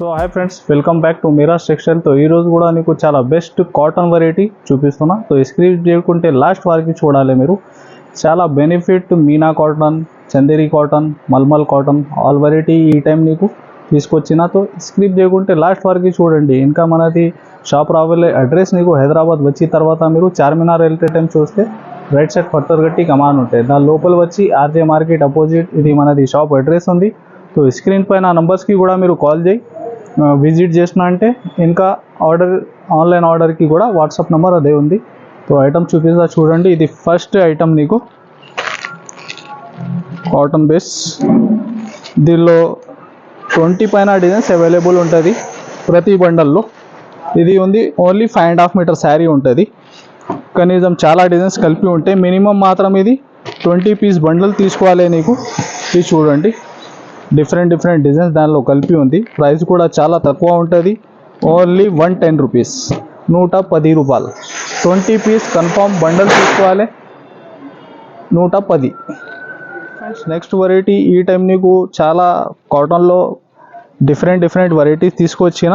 So hi friends welcome back to Meera textile. తో ఈ రోజు కూడా నీకు చాలా బెస్ట్ కాటన్ వెరైటీ చూపిస్తున్నా. సో స్క్రీన్ చేయకుంటే లాస్ట్ వారికి చూడాలి మీరు. చాలా benefit Meena cotton Chanderi cotton malmal cotton all variety ఈ టైం నీకు తీసుకొచ్చిన. తో స్క్రిప్ చేయకుంటే లాస్ట్ వరకు చూడండి. ఇంకా మనది షాప్ రావాలే అడ్రస్ నీకు హైదరాబాద్ వచ్చిన తర్వాత మీరు చార్మినార్ వెళ్ళే టైం చూస్తే రైట్ సైడ్ పట్టర్గట్టి కమాన్ ఉంటాయి. దాని లోపల వచ్చి ఆర్జే మార్కెట్ అపోజిట్ ఇది మనది షాప్ అడ్రస్ ఉంది. సో స్క్రీన్ పైన నంబర్స్కి కూడా మీరు కాల్ చేయి. విజిట్ చేసిన అంటే ఇంకా ఆర్డర్ ఆన్లైన్ ఆర్డర్కి కూడా వాట్సాప్ నెంబర్ అదే ఉంది. సో ఐటమ్ చూపిస్తా చూడండి. ఇది ఫస్ట్ ఐటమ్ నీకు. కాటన్ బేస్ దీనిలో ట్వంటీ పైన డిజైన్స్ అవైలబుల్ ఉంటుంది ప్రతి బండల్లో. ఇది ఉంది only five and half metre saree ఉంటుంది. కనీసం చాలా డిజైన్స్ కలిపి ఉంటాయి మినిమం మాత్రం ఇది ట్వంటీ పీస్ బండల్ తీసుకోవాలి నీకు. ఇది చూడండి. డిఫరెంట్ డిఫరెంట్ డిజైన్స్ దానిలో కలిపి ఉంది. ప్రైస్ కూడా చాలా తక్కువ ఉంటుంది. ఓన్లీ వన్ టెన్ రూపీస్ నూట పది రూపాయలు. ట్వంటీ పీస్ కన్ఫామ్ బండల్ తీసుకోవాలి. నూట పది. నెక్స్ట్ వెరైటీ ఈ టైం నీకు చాలా కాటన్లో డిఫరెంట్ డిఫరెంట్ వెరైటీస్ తీసుకొచ్చిన.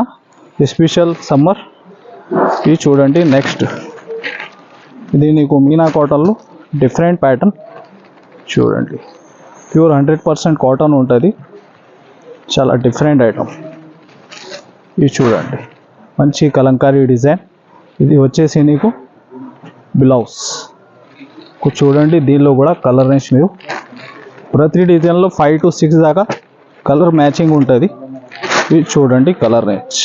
ఎస్పెషల్ సమ్మర్ ఇది చూడండి నెక్స్ట్ ఇది నీకు మీనా కాటన్లో డిఫరెంట్ ప్యాటర్న్ చూడండి. ప్యూర్ హండ్రెడ్ పర్సెంట్ కాటన్ ఉంటుంది. చాలా డిఫరెంట్ ఐటమ్. ఇది చూడండి. మంచి కలంకారీ డిజైన్. ఇది వచ్చేసి నీకు బ్లౌజ్. చూడండి దీనిలో కూడా కలర్ రేంజ్ మీరు. ప్రతి డిజైన్లో ఫైవ్ టు సిక్స్ దాకా కలర్ మ్యాచింగ్ ఉంటుంది. ఇది చూడండి కలర్ రేంజ్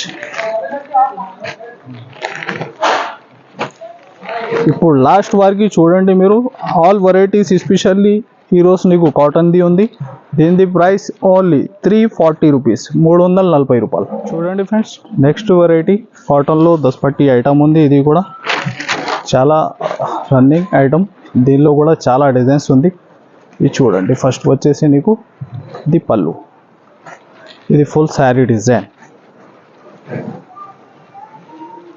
ఇప్పుడు లాస్ట్ వారికి చూడండి మీరు. ఆల్ వెరైటీస్ ఎస్పెషల్లీ ఈరోజు నీకు కాటన్ది ఉంది. దీనిది price only three forty rupees మూడు వందల నలభై రూపాయలు. చూడండి ఫ్రెండ్స్. నెక్స్ట్ వెరైటీ కాటన్లో దస్పట్టి ఐటమ్ ఉంది. ఇది కూడా చాలా రన్నింగ్ ఐటమ్. దీనిలో కూడా చాలా డిజైన్స్ ఉంది. ఇది చూడండి. ఫస్ట్ వచ్చేసి నీకు ఇది పళ్ళు. ఇది ఫుల్ శారీ డిజైన్.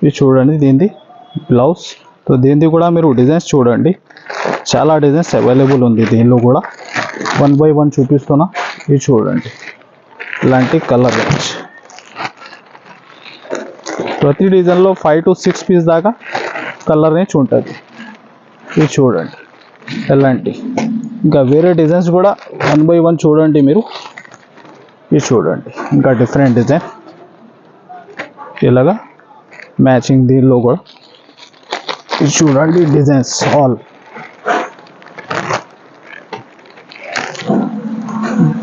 ఇది చూడండి. దీనిది బ్లౌజ్. సో దీనిది కూడా మీరు డిజైన్స్ చూడండి. చాలా డిజైన్స్ అవైలబుల్ ఉంది దీనిలో కూడా. వన్ బై వన్ చూపిస్తున్నా. ఇది చూడండి. ఇలాంటి కలర్ రేంజ్ ప్రతి డిజైన్లో ఫైవ్ టు సిక్స్ పీస్ దాకా కలర్ రేంజ్ ఉంటుంది. ఇది చూడండి. ఎలాంటి ఇంకా వేరే డిజైన్స్ కూడా వన్ బై వన్ చూడండి మీరు. ఇది చూడండి. ఇంకా డిఫరెంట్ డిజైన్ ఇలాగా మ్యాచింగ్ దీనిలో కూడా. ఇది చూడండి డిజైన్స్ ఆల్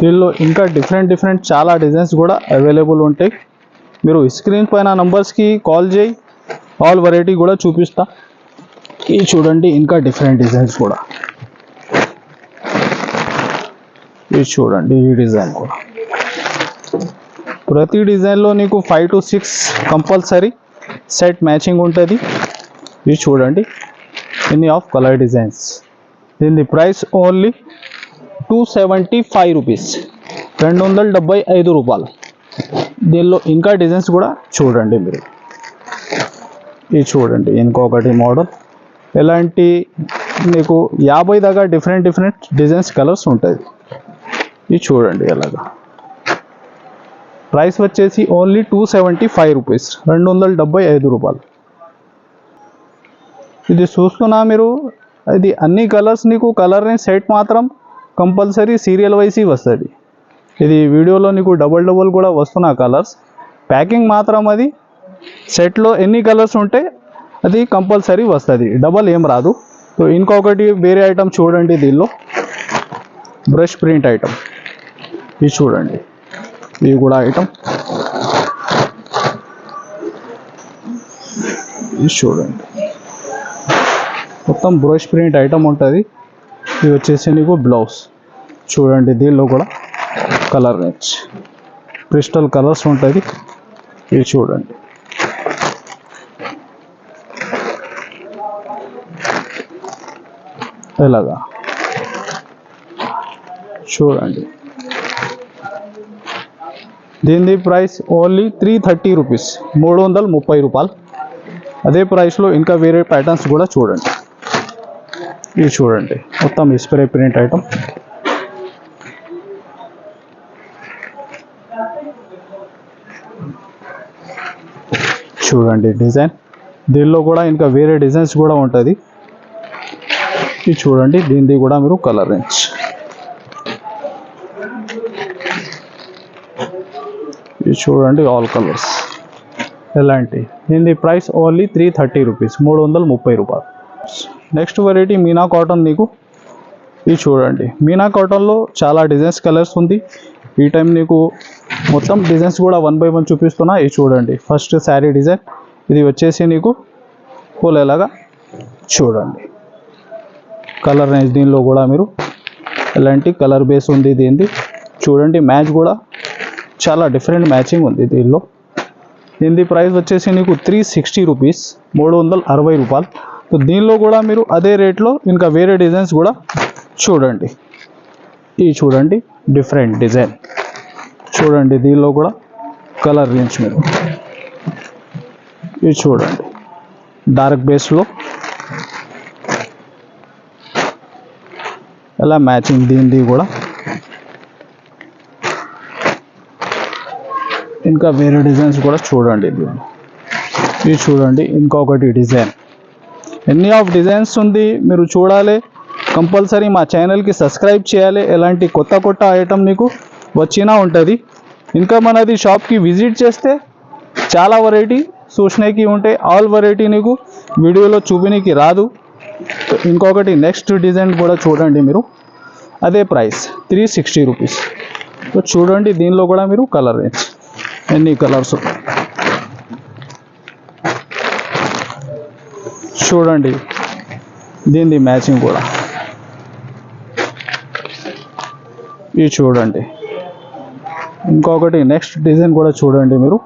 దీనిలో ఇంకా డిఫరెంట్ డిఫరెంట్ చాలా డిజైన్స్ కూడా అవైలబుల్ ఉంటాయి. మీరు స్క్రీన్ పైన నంబర్స్కి కాల్ చేయి. ఆల్ వెరైటీ కూడా చూపిస్తా. ఇది చూడండి ఇంకా డిఫరెంట్ డిజైన్స్ కూడా. ఇది చూడండి ఈ డిజైన్ కూడా. ప్రతి డిజైన్లో నీకు five to six compulsory set matching ఉంటుంది. ఇది చూడండి ఇన్ని ఆఫ్ కలర్ డిజైన్స్ దీని price only two seventy five rupees. రెండు వందల డెబ్బై ఐదు రూపాయలు. దీనిలో ఇంకా డిజైన్స్ కూడా చూడండి మీరు. ఇది చూడండి ఇంకొకటి మోడల్. ఎలాంటి మీకు యాభై దాకా డిఫరెంట్ డిఫరెంట్ డిజైన్స్ కలర్స్ ఉంటుంది ఇది చూడండి ఎలాగా. ప్రైస్ వచ్చేసి only two seventy five rupees రెండు వందల డెబ్బై ఐదు రూపాయలు. ఇది చూస్తున్నా మీరు ఇది అన్ని కలర్స్ నీకు కలర్ని సెట్ మాత్రం కంపల్సరీ సీరియల్ వైసి వస్తుంది. ఇది వీడియోలో నీకు డబల్ డబల్ కూడా వస్తున్న కలర్స్. ప్యాకింగ్ మాత్రం అది సెట్లో ఎన్ని కలర్స్ ఉంటే అది కంపల్సరీ వస్తుంది. డబల్ ఏం రాదు. సో ఇంకొకటి వేరే ఐటమ్ చూడండి దీనిలో. Brush print item. ఇది చూడండి. ఇది కూడా ఐటమ్. ఇది చూడండి. మొత్తం బ్రష్ ప్రింట్ ఐటమ్ ఉంటుంది. ఇది వచ్చేసి నీకు బ్లౌజ్ చూడండి దీనిలో కూడా కలర్ రేంజ్ క్రిస్టల్ కలర్స్ ఉంటుంది ఇది చూడండి. ఇలాగా చూడండి. దీని price only three thirty rupees మూడు వందల ముప్పై రూపాయలు. అదే ప్రైస్లో ఇంకా వేరే ప్యాటర్న్స్ కూడా చూడండి. ఇది చూడండి. మొత్తం స్ప్రే ప్రింట్ ఐటమ్. చూడండి డిజైన్. దీనిలో కూడా ఇంకా వేరే డిజైన్స్ కూడా ఉంటుంది. ఇది చూడండి దీనిది కూడా మీరు కలర్ రేంజ్. ఇది చూడండి ఆల్ కలర్స్. ఎలాంటి? దీని price only three thirty rupees మూడు వందల ముప్పై రూపాయలు. నెక్స్ట్ వెరైటీ మీనా కాటన్ నీకు. ఇది చూడండి. మీనా కాటన్లో చాలా డిజైన్స్ కలర్స్ ఉంది. ఈ టైం నీకు మొత్తం డిజైన్స్ కూడా వన్ బై వన్ చూపిస్తున్నా. ఇది చూడండి. ఫస్ట్ శారీ డిజైన్ ఇది వచ్చేసి నీకు పోలేలాగా చూడండి. కలర్ రేంజ్ దీనిలో కూడా మీరు ఎలాంటి కలర్ బేస్ ఉంది దీనిది చూడండి. మ్యాచ్ కూడా చాలా డిఫరెంట్ మ్యాచింగ్ ఉంది దీనిలో. దీని ప్రైస్ వచ్చేసి నీకు త్రీ సిక్స్టీ రూపీస్ మూడు వందల అరవై రూపాయలు. సో దీనిలో కూడా మీరు అదే రేట్లో ఇంకా వేరే డిజైన్స్ కూడా చూడండి. ఇది చూడండి డిఫరెంట్ డిజైన్. చూడండి దీనిలో కూడా కలర్ రేంజ్ మీరు. ఇది చూడండి డార్క్ బేస్లో. ఎలా మ్యాచింగ్ దీనిది కూడా. ఇంకా వేరే డిజైన్స్ కూడా చూడండి ఇది చూడండి ఇంకొకటి డిజైన్. ఎన్ని ఆఫ్ డిజైన్స్ ఉంది మీరు చూడాలి. కంపల్సరీ మా ఛానల్కి సబ్స్క్రైబ్ చేయాలి. ఎలాంటి కొత్త కొత్త ఐటమ్ నీకు వచ్చినా ఉంటుంది. ఇంకా మనది షాప్కి విజిట్ చేస్తే చాలా వెరైటీ చూసినకి ఉంటే ఆల్ వెరైటీ నీకు వీడియోలో చూపినీకి రాదు. ఇంకొకటి నెక్స్ట్ డిజైన్ కూడా చూడండి మీరు. అదే price three sixty rupees so చూడండి దీనిలో కూడా మీరు కలర్ రేంజ్ ఎన్ని కలర్స్ చూడండి. దీనిది మ్యాచింగ్ కూడా. ఇవి చూడండి. ఇంకొకటి నెక్స్ట్ డిజైన్ కూడా చూడండి మీరు.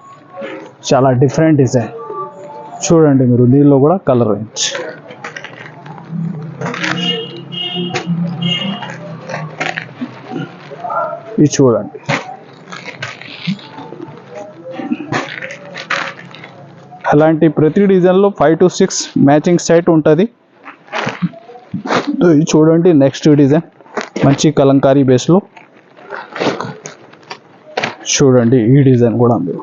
చాలా డిఫరెంట్ డిజైన్ చూడండి మీరు దీనిలో కూడా కలర్ రేంజ్ ఇది చూడండి. అలాంటి ప్రతి డిజైన్లో five to six matching set ఉంటుంది. ఇది చూడండి నెక్స్ట్ డిజైన్ మంచి కలంకారీ బేస్లో చూడండి ఈ డిజైన్ కూడా మీరు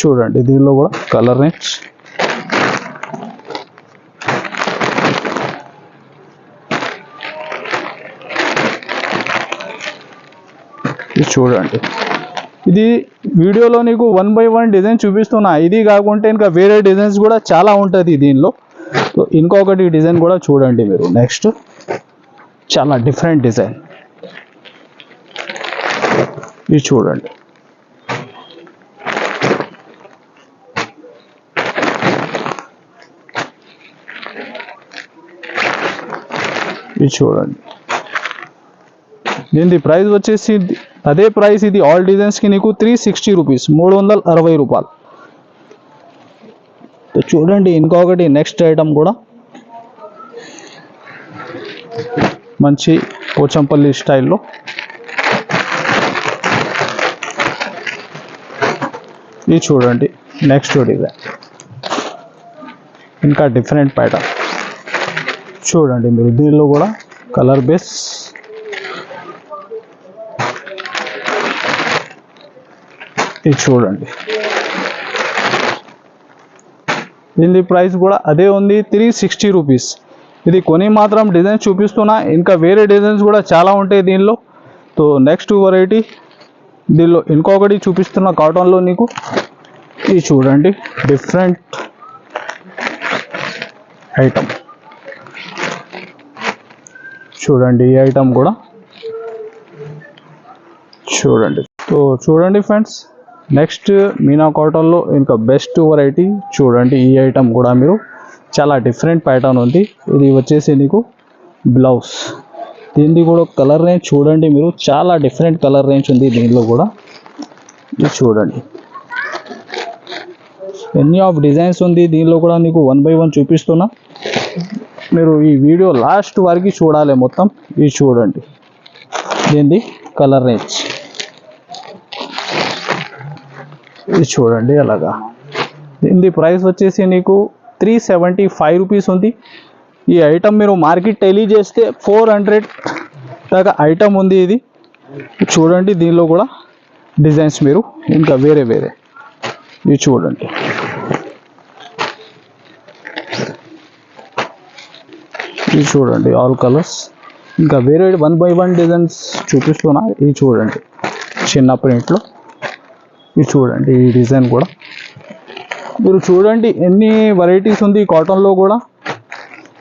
చూడండి దీనిలో కూడా కలర్ రేంజ్ ఇది చూడండి. ఇది వీడియోలో నీకు వన్ బై వన్ డిజైన్ చూపిస్తున్నా. ఇది కాకుంటే ఇంకా వేరే డిజైన్స్ కూడా చాలా ఉంటుంది దీనిలో. సో ఇంకొకటి డిజైన్ కూడా చూడండి మీరు. నెక్స్ట్ చాలా డిఫరెంట్ డిజైన్ ఇది చూడండి. ఇది చూడండి. దీని ప్రైస్ వచ్చేసి అదే ప్రైస్ ఇది ఆల్ డిజైన్స్కి నీకు త్రీ సిక్స్టీ రూపీస్ మూడు వందల అరవై రూపాయలు. చూడండి ఇంకొకటి నెక్స్ట్ ఐటమ్ కూడా. మంచి పోచంపల్లి స్టైల్లో. ఇది చూడండి నెక్స్ట్ డిజైన్ ఇంకా డిఫరెంట్ ప్యాటర్న్ చూడండి మీరు దీనిలో కూడా కలర్ బేస్ ఇది చూడండి. దీని ప్రైస్ కూడా అదే ఉంది త్రీ సిక్స్టీ రూపీస్ ఇది కొని మాత్రం డిజైన్స్ చూపిస్తున్నా ఇంకా వేరే డిజైన్స్ కూడా చాలా ఉంటాయి దీనిలో. సో నెక్స్ట్ వెరైటీ దీనిలో ఇంకొకటి చూపిస్తున్న కాటన్లో నీకు. ఇది చూడండి డిఫరెంట్ ఐటమ్ చూడండి ఈ ఐటమ్ కూడా. చూడండి. సో చూడండి ఫ్రెండ్స్ నెక్స్ట్ మీనా కాటన్లో ఇంకా బెస్ట్ వెరైటీ చూడండి. ఈ ఐటెం కూడా మీరు చాలా డిఫరెంట్ ప్యాటర్న్ ఉంది. ఇది వచ్చేసి నీకు బ్లౌజ్ దీనిది కూడా కలర్ రేంజ్ చూడండి మీరు. చాలా డిఫరెంట్ కలర్ రేంజ్ ఉంది దీనిలో కూడా. ఇది చూడండి. ఎన్ని ఆఫ్ డిజైన్స్ ఉంది దీనిలో కూడా నీకు వన్ బై వన్ చూపిస్తున్నా. మీరు ఈ వీడియో లాస్ట్ వరకు చూడాలి మొత్తం. ఇది చూడండి. దీనిది కలర్ రేంజ్ ఇది చూడండి అలాగా. దీని ప్రైస్ వచ్చేసి నీకు త్రీ సెవెంటీ ఫైవ్ రూపీస్ ఉంది. ఈ ఐటమ్ మీరు మార్కెట్ టెలీ చేస్తే ఫోర్ హండ్రెడ్ దాకా ఐటమ్ ఉంది ఇది. చూడండి దీనిలో కూడా డిజైన్స్ మీరు ఇంకా వేరే వేరే. ఇవి చూడండి. ఇవి చూడండి ఆల్ కలర్స్. ఇంకా వేరే వన్ బై వన్ డిజైన్స్ చూపిస్తున్నా. ఇవి చూడండి చిన్న ప్రింట్లో. మీరు చూడండి ఈ డిజైన్ కూడా. మీరు చూడండి ఎన్ని వెరైటీస్ ఉంది కాటన్లో కూడా.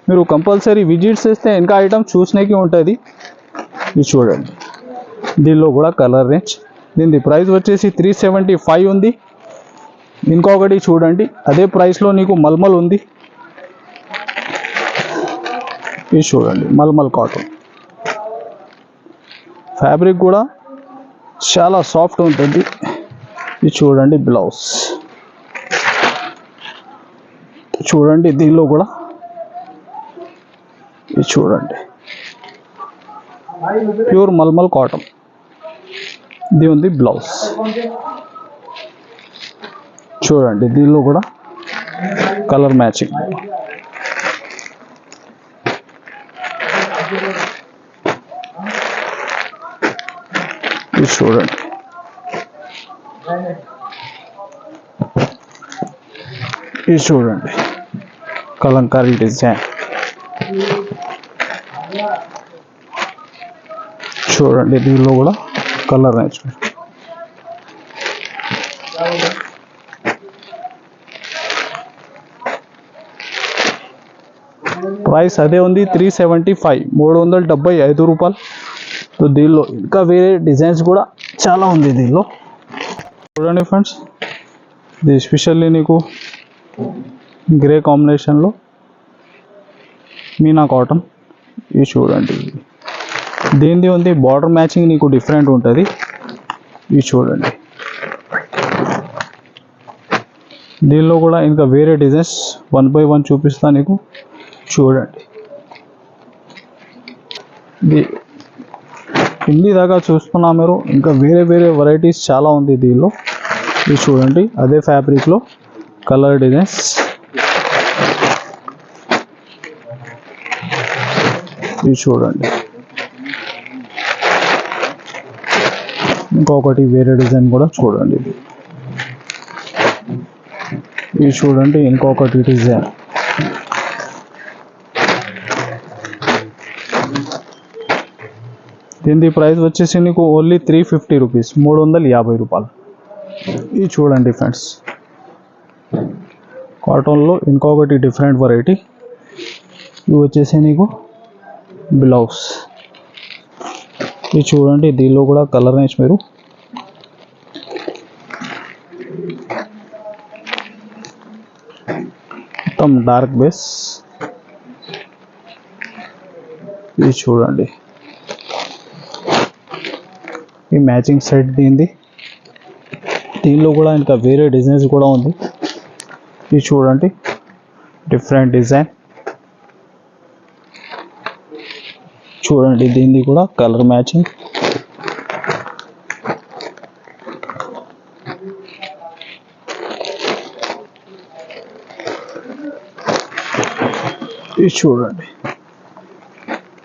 మీరు కంపల్సరీ విజిట్ చేస్తే ఇంకా ఐటమ్ చూసినకి ఉంటుంది. ఇది చూడండి. దీనిలో కూడా కలర్ రేంజ్ దీని ప్రైస్ వచ్చేసి త్రీ సెవెంటీ ఫైవ్ ఉంది. ఇంకొకటి చూడండి అదే ప్రైస్లో నీకు మల్మల్ ఉంది. ఇది చూడండి మల్మల్ కాటన్ ఫ్యాబ్రిక్ కూడా చాలా సాఫ్ట్ ఉంటుంది. ఇది చూడండి బ్లౌజ్. చూడండి దీనిలో కూడా. ఇది చూడండి. Pure mulmul cotton. ఇది ఉంది బ్లౌజ్. చూడండి దీనిలో కూడా కలర్ మ్యాచింగ్. ఇది చూడండి. ఇది చూడండి కలంకారీ డిజైన్ చూడండి దీనిలో కూడా కలర్ నేర్చుకో ప్రైస్ అదే ఉంది త్రీ సెవెంటీ ఫైవ్ మూడు వందల డెబ్బై ఐదు రూపాయలు సో దీనిలో ఇంకా వేరే డిజైన్స్ కూడా చాలా ఉంది దీనిలో చూడండి ఫ్రెండ్స్ ఇది ఎస్పెషల్లీ నీకు గ్రే కాంబినేషన్లో మీనా కాటన్ ఇది చూడండి. దీనిది ఉంది బార్డర్ మ్యాచింగ్ నీకు డిఫరెంట్ ఉంటుంది. ఇది చూడండి. దీనిలో కూడా ఇంకా వేరే డిజైన్స్ వన్ బై వన్ చూపిస్తా నీకు. చూడండి. ఇది హిందీ దాకా చూస్తున్నా మీరు. ఇంకా వేరే వేరే వెరైటీస్ చాలా ఉంది దీనిలో. ఇది చూడండి అదే ఫ్యాబ్రిక్లో కలర్ డిజైన్స్ ఇది చూడండి. ఇంకొకటి వేరే డిజైన్ కూడా చూడండి. ఇది ఇది చూడండి ఇంకొకటి డిజైన్ దీని ప్రైస్ వచ్చేసి నీకు ఓన్లీ త్రీ ఫిఫ్టీ రూపీస్ మూడు వందల యాభై రూపాయలు. ఇది చూడండి ఫ్రెండ్స్ కాటన్లో ఇంకొకటి డిఫరెంట్ వెరైటీ ఇవి వచ్చేసి నీకు బ్లౌజ్ ఇది చూడండి దీనిలో కూడా కలర్ రేంజ్ మీరు మొత్తం డార్క్ బేస్ ఇది చూడండి. ఈ మ్యాచింగ్ సెట్ దీనిది. దీనిలో కూడా ఇంకా వేరే డిజైన్స్ కూడా ఉంది. ఇది చూడండి. Different design. చూడండి దీనిది కూడా కలర్ మ్యాచింగ్. ఇది చూడండి.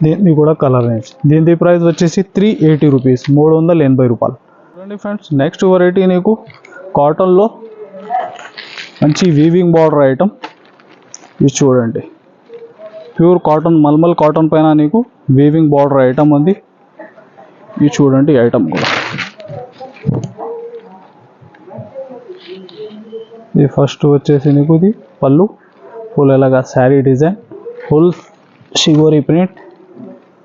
దీన్ని కూడా కలర్ రేంజ్ దీని ప్రైస్ వచ్చేసి త్రీ ఎయిటీ రూపీస్ మూడు వందల ఎనభై రూపాయలు. చూడండి ఫ్రెండ్స్ నెక్స్ట్ వెరైటీ నీకు కాటన్లో మంచి వీవింగ్ బార్డర్ ఐటమ్ ఇది చూడండి. ప్యూర్ కాటన్ మల్మల్ కాటన్ పైన నీకు వీవింగ్ బార్డర్ ఐటమ్ ఉంది. ఇది చూడండి ఐటమ్ కూడా. ఇది ఫస్ట్ వచ్చేసి నీకు ఇది పళ్ళు. ఫుల్ ఎలాగా శారీ డిజైన్ ఫుల్ షిగోరీ ప్రింట్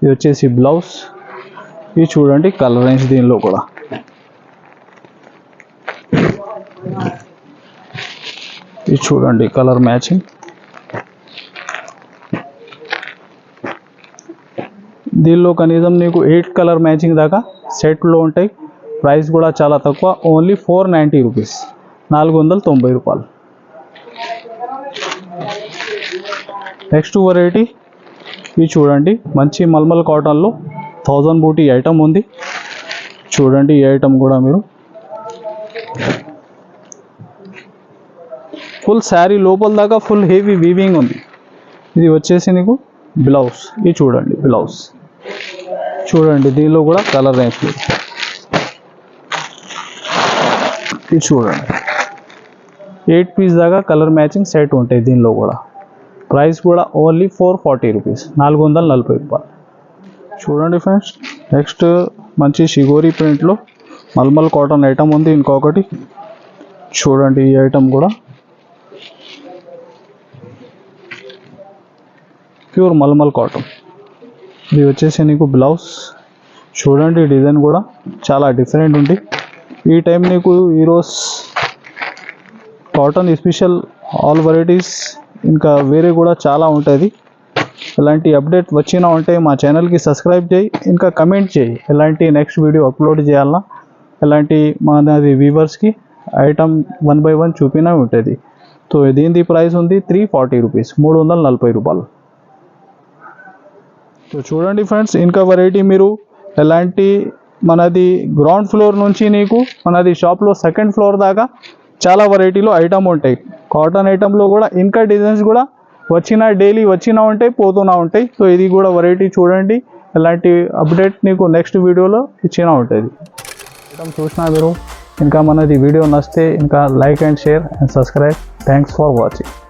ఇది వచ్చేసి బ్లౌజ్. ఇది చూడండి కలర్ రేంజ్ దీనిలో కూడా. ఇది చూడండి కలర్ మ్యాచింగ్. దీనిలో కనీసం నీకు ఎయిట్ కలర్ మ్యాచింగ్ దాకా సెట్లో ఉంటాయి. ప్రైస్ కూడా చాలా తక్కువ. Only four ninety rupees. నాలుగు వందల తొంభై రూపాయలు. నెక్స్ట్ వెరైటీ ఇది చూడండి. మంచి మల్మల్ కాటన్లో థౌజండ్ బూటీ ఐటమ్ ఉంది. చూడండి ఈ ఐటమ్ కూడా మీరు. ఫుల్ శారీ లోపల దాకా ఫుల్ హెవీ వీవింగ్ ఉంది. ఇది వచ్చేసి నీకు బ్లౌజ్ ఇది చూడండి బ్లౌజ్ చూడండి దీనిలో కూడా కలర్ రేంజ్ ఇది చూడండి. ఎయిట్ పీస్ దాకా కలర్ మ్యాచింగ్ సెట్ ఉంటాయి దీనిలో కూడా. ప్రైస్ కూడా ఓన్లీ ఫోర్ ఫార్టీ రూపీస్ నాలుగు వందల నలభై రూపాయలు. చూడండి ఫ్రెండ్స్ నెక్స్ట్ మంచి షిగోరీ ప్రింట్లో మల్మల్ కాటన్ ఐటమ్ ఉంది ఇంకొకటి. చూడండి ఈ ఐటమ్ కూడా. Pure mulmul cotton. ఇది వచ్చేసి నీకు బ్లౌజ్. చూడండి డిజైన్ కూడా చాలా డిఫరెంట్ ఉంది. ఈ టైం నీకు ఈరోజు కాటన్ స్పెషల్ ఆల్ వెరైటీస్ ఇంకా వేరే కూడా చాలా ఉంటుంది ఇలాంటి అప్డేట్ వచ్చినా ఉంటే మా ఛానల్కి సబ్స్క్రైబ్ చేయి ఇంకా కమెంట్ చేయి. ఎలాంటి నెక్స్ట్ వీడియో అప్లోడ్ చేయాలన్నా ఎలాంటి మనది వ్యూవర్స్కి ఐటమ్ వన్ బై వన్ చూపినా ఉంటుంది. సో దీని ప్రైస్ ఉంది? త్రీ ఫార్టీ రూపీస్ మూడు వందల నలభై రూపాయలు. సో చూడండి ఫ్రెండ్స్ ఇంకా వెరైటీ మీరు ఎలాంటి మనది గ్రౌండ్ ఫ్లోర్ నుంచి నీకు మనది షాప్లో సెకండ్ ఫ్లోర్ దాకా చాలా వెరైటీలో ఐటమ్ ఉంటాయి. కాటన్ ఐటెంలో కూడా ఇంకా డిజైన్స్ కూడా వచ్చినా డైలీ వచ్చినా ఉంటాయి పోతున్నా ఉంటాయి. సో ఇది కూడా వెరైటీ చూడండి. ఇలాంటి అప్డేట్ నీకు నెక్స్ట్ వీడియోలో ఇచ్చినా ఉంటుంది. ఐటమ్ చూసినా మీరు ఇంకా మనది వీడియో నచ్చితే ఇంకా like and share and subscribe thanks for watching